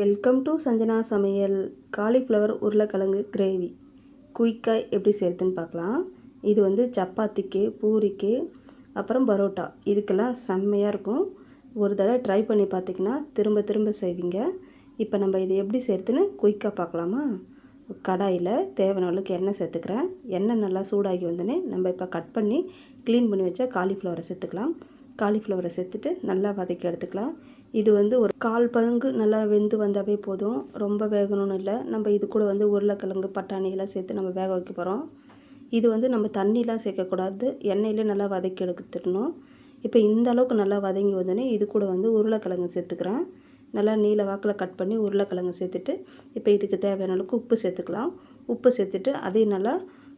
Welcome to Sanjana சமையல். Cauliflower உருளைக்கிழங்கு gravy. குயிக்காக எப்படி சேர்த்துன்னு பார்க்கலாம். இது வந்து சப்பாத்திக்கு பூரிக்கு அப்புறம் பரோட்டா. இதுக்கெல்லாம் செம்மையாக இருக்கும். ஒரு தடவை ட்ரை பண்ணி பார்த்தீங்கன்னா திரும்ப திரும்ப செய்வீங்க. இப்போ நம்ம இது எப்படி சேர்த்துன்னு குயிக்காக பார்க்கலாமா? கடாயில் தேவையான அளவுக்கு எண்ணெய் சேர்த்துக்கிறேன். எண்ணெய் நல்லா சூடாகி வந்தோடனே நம்ம இப்போ கட் பண்ணி க்ளீன் பண்ணி வச்சா காலிஃப்ளவரை சேர்த்துக்கலாம். காலிஃப்ளவரை சேர்த்துட்டு நல்லா வதக்கி எடுத்துக்கலாம். இது வந்து ஒரு கால் பங்கு நல்லா வெந்து வந்தாவே போதும். ரொம்ப வேகணும்னு இல்லை. நம்ம இது கூட வந்து உருளைக்கிழங்கு பட்டாணி எல்லாம் சேர்த்து நம்ம வேக வைக்க போகிறோம் இது வந்து நம்ம தண்ணிலாம் சேர்க்கக்கூடாது. எண்ணெயிலே நல்லா வதக்கி எடுத்துடணும். இப்போ இந்த அளவுக்கு நல்லா வதங்கி வந்தோடனே இது கூட வந்து உருளைக்கிழங்கு சேர்த்துக்கிறேன். நல்லா நீல வாக்கில் கட் பண்ணி உருளைக்கிழங்கு சேர்த்துட்டு இப்போ இதுக்கு தேவையான அளவுக்கு உப்பு சேர்த்துக்கலாம். உப்பு சேர்த்துட்டு அதையும் நல்லா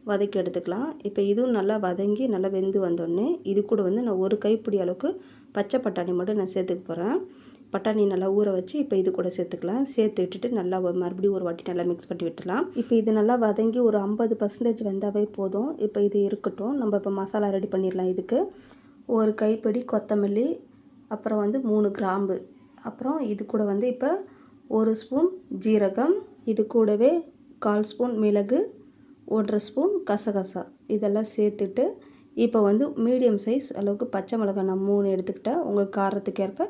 வதக்கி எடுத்துக்கலாம். இப்போ இதுவும் நல்லா வதங்கி நல்லா வெந்து வந்தோடனே இது கூட வந்து நான் ஒரு கைப்பிடி அளவுக்கு பச்சை பட்டாணி மட்டும் நான் சேர்த்துக்க போகிறேன் பட்டாணி நல்லா ஊற வச்சு இப்போ இது கூட சேர்த்துக்கலாம். சேர்த்து விட்டுட்டு நல்லா மறுபடியும் ஒரு வாட்டி நல்லா மிக்ஸ் பண்ணி விட்டுலாம் இப்போ இது நல்லா வதங்கி ஒரு ஐம்பது பர்சன்டேஜ் வந்தாவே போதும். இப்போ இது இருக்கட்டும். நம்ம இப்போ மசாலா ரெடி பண்ணிடலாம் இதுக்கு. ஒரு கைப்பிடி கொத்தமல்லி அப்புறம் வந்து மூணு கிராம்பு. அப்புறம் இது கூட வந்து இப்போ ஒரு ஸ்பூன் ஜீரகம் இது கூடவே கால் ஸ்பூன் மிளகு ஒன்றரை ஸ்பூன் கசகசா இதெல்லாம் சேர்த்துட்டு இப்போ வந்து மீடியம் சைஸ் அளவுக்கு பச்சை மிளகாய் நான் மூணு எடுத்துக்கிட்டால் உங்களுக்கு காரத்துக்கு ஏற்ப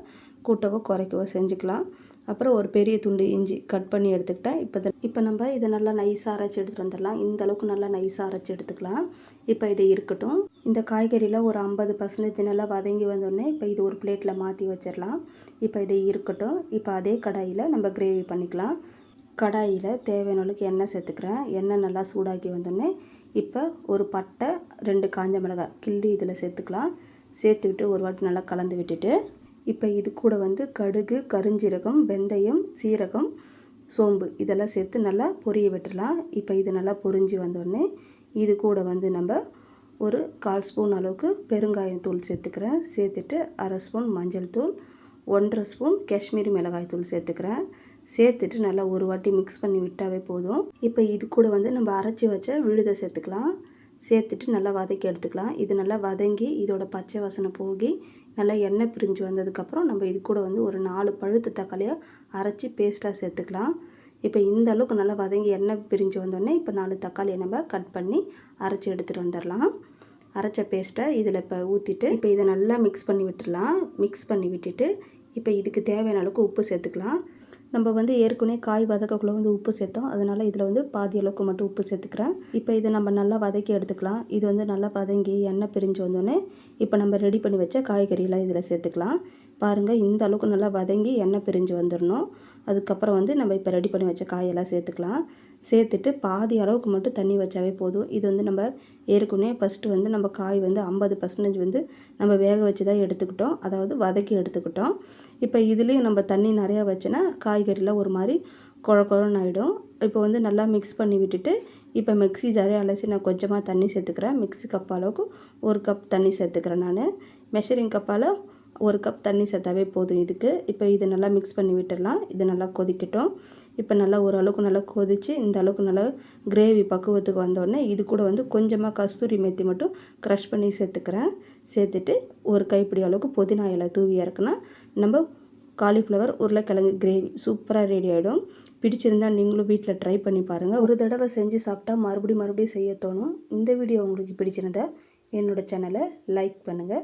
கூட்டவோ குறைக்கவோ செஞ்சுக்கலாம். அப்புறம் ஒரு பெரிய துண்டு இஞ்சி கட் பண்ணி எடுத்துக்கிட்டேன் இப்போ இப்போ நம்ம இதை நல்லா நைஸாக அரைச்சி எடுத்துகிட்டு வந்துடலாம். இந்த அளவுக்கு நல்லா நைஸாக அரைச்சி எடுத்துக்கலாம். இப்போ இது இருக்கட்டும். இந்த காய்கறியில் ஒரு ஐம்பது பர்சன்டேஜ் நல்லா வதங்கி வந்தோடனே இப்போ இது ஒரு பிளேட்டில் மாற்றி வச்சிடலாம். இப்போ இது இருக்கட்டும். இப்போ அதே கடாயில் நம்ம கிரேவி பண்ணிக்கலாம். கடாயில் தேவையான அளவுக்கு எண்ணெய் சேர்த்துக்கிறேன். எண்ணெய் நல்லா சூடாக்கி வந்தோடனே இப்போ ஒரு பட்டை ரெண்டு காஞ்ச மிளகாய் கிள்ளி இதில் சேர்த்துக்கலாம். சேர்த்து விட்டு ஒரு வாட்டி நல்லா கலந்து விட்டுட்டு இப்போ இது கூட வந்து கடுகு கருஞ்சீரகம் வெந்தயம் சீரகம் சோம்பு இதெல்லாம் சேர்த்து நல்லா பொரிய விட்டுடலாம். இப்போ இது நல்லா பொரிஞ்சு வந்தோடனே இது கூட வந்து நம்ம ஒரு கால் ஸ்பூன் அளவுக்கு பெருங்காயம் தூள் சேர்த்துக்கிறேன். சேர்த்துட்டு அரை ஸ்பூன் மஞ்சள் தூள் ஒன்றரை ஸ்பூன் காஷ்மீரி மிளகாய் தூள் சேர்த்துக்கிறேன். சேர்த்துட்டு நல்லா ஒரு வாட்டி மிக்ஸ் பண்ணி விட்டாவே போதும். இப்போ இது கூட வந்து நம்ம அரைச்சி வச்ச விழுதை சேர்த்துக்கலாம். சேர்த்துட்டு நல்லா வதக்கி எடுத்துக்கலாம். இது நல்லா வதங்கி இதோட பச்சை வாசனை போகி நல்லா எண்ணெய் பிரிஞ்சு வந்ததுக்கப்புறம் நம்ம இது கூட வந்து ஒரு நாலு பழுத்து தக்காளியாக அரைச்சி பேஸ்ட்டாக சேர்த்துக்கலாம். இப்போ இந்த அளவுக்கு நல்லா வதங்கி எண்ணெய் பிரிஞ்சு வந்தோடனே இப்போ நாலு தக்காளியை நம்ம கட் பண்ணி அரைச்சி எடுத்துகிட்டு வந்துடலாம். அரைச்ச பேஸ்ட்டை இதில் இப்போ ஊற்றிட்டு இப்போ இதை நல்லா மிக்ஸ் பண்ணி விட்டுடலாம். மிக்ஸ் பண்ணி விட்டுட்டு இப்போ இதுக்கு தேவையான அளவுக்கு உப்பு சேர்த்துக்கலாம். நம்ம வந்து ஏற்கனவே காய் வதக்கக்குள்ளே வந்து உப்பு சேர்த்தோம். அதனால் இதில் வந்து பாதி அளவுக்கு மட்டும் உப்பு சேர்த்துக்கிறேன். இப்போ இதை நம்ம நல்லா வதக்கி எடுத்துக்கலாம். இது வந்து நல்லா வதங்கி எண்ணெய் பிரிஞ்சு வந்தோடனே இப்போ நம்ம ரெடி பண்ணி வச்ச காய்கறியெலாம் இதில் சேர்த்துக்கலாம். பாருங்கள் இந்த அளவுக்கு நல்லா வதங்கி எண்ணெய் பிரிஞ்சு வந்துடணும் அதுக்கப்புறம் வந்து நம்ம இப்போ ரெடி பண்ணி வச்ச காயெல்லாம் சேர்த்துக்கலாம். சேர்த்துட்டு பாதி அளவுக்கு மட்டும் தண்ணி வச்சாவே போதும். இது வந்து நம்ம ஏற்கனவே ஃபஸ்ட்டு வந்து நம்ம காய் வந்து ஐம்பது பர்சன்டேஜ் வந்து நம்ம வேக வச்சு தான் எடுத்துக்கிட்டோம். அதாவது வதக்கி எடுத்துக்கிட்டோம். இப்போ இதுலேயும் நம்ம தண்ணி நிறையா வச்சுன்னா காய்கறிலாம் ஒரு மாதிரி குழ குழன்னு ஆகிடும் இப்போ வந்து நல்லா மிக்ஸ் பண்ணி விட்டுட்டு இப்போ மிக்ஸி ஜாரே அலசி நான் கொஞ்சமாக தண்ணி சேர்த்துக்கிறேன். மிக்ஸி கப் அளவுக்கு ஒரு கப் தண்ணி சேர்த்துக்கிறேன் நான். மெஷரிங் கப்பால் ஒரு கப் தண்ணி சேர்த்தாவே போதும். இதுக்கு இப்போ இதை நல்லா மிக்ஸ் பண்ணி விட்டுடலாம். இது நல்லா கொதிக்கட்டும். இப்போ நல்லா ஓரளவுக்கு நல்லா கொதித்து இந்த அளவுக்கு நல்லா கிரேவி பக்குவத்துக்கு வந்தோடனே இது கூட வந்து கொஞ்சமாக கஸ்தூரி மெத்தி மட்டும் க்ரஷ் பண்ணி சேர்த்துக்கிறேன். சேர்த்துட்டு ஒரு கைப்பிடி அளவுக்கு புதினா இலை தூவி இறக்குனா நம்ம காலிஃப்ளவர் உருளைக்கிழங்கு கிரேவி சூப்பராக ரெடி ஆகிடும் பிடிச்சிருந்தால் நீங்களும் வீட்டில் ட்ரை பண்ணி பாருங்கள் ஒரு தடவை செஞ்சு சாப்பிட்டா மறுபடியும் மறுபடியும் செய்ய தோணும். இந்த வீடியோ உங்களுக்கு பிடிச்சிருந்தா என்னோடய சேனலை லைக் பண்ணுங்கள்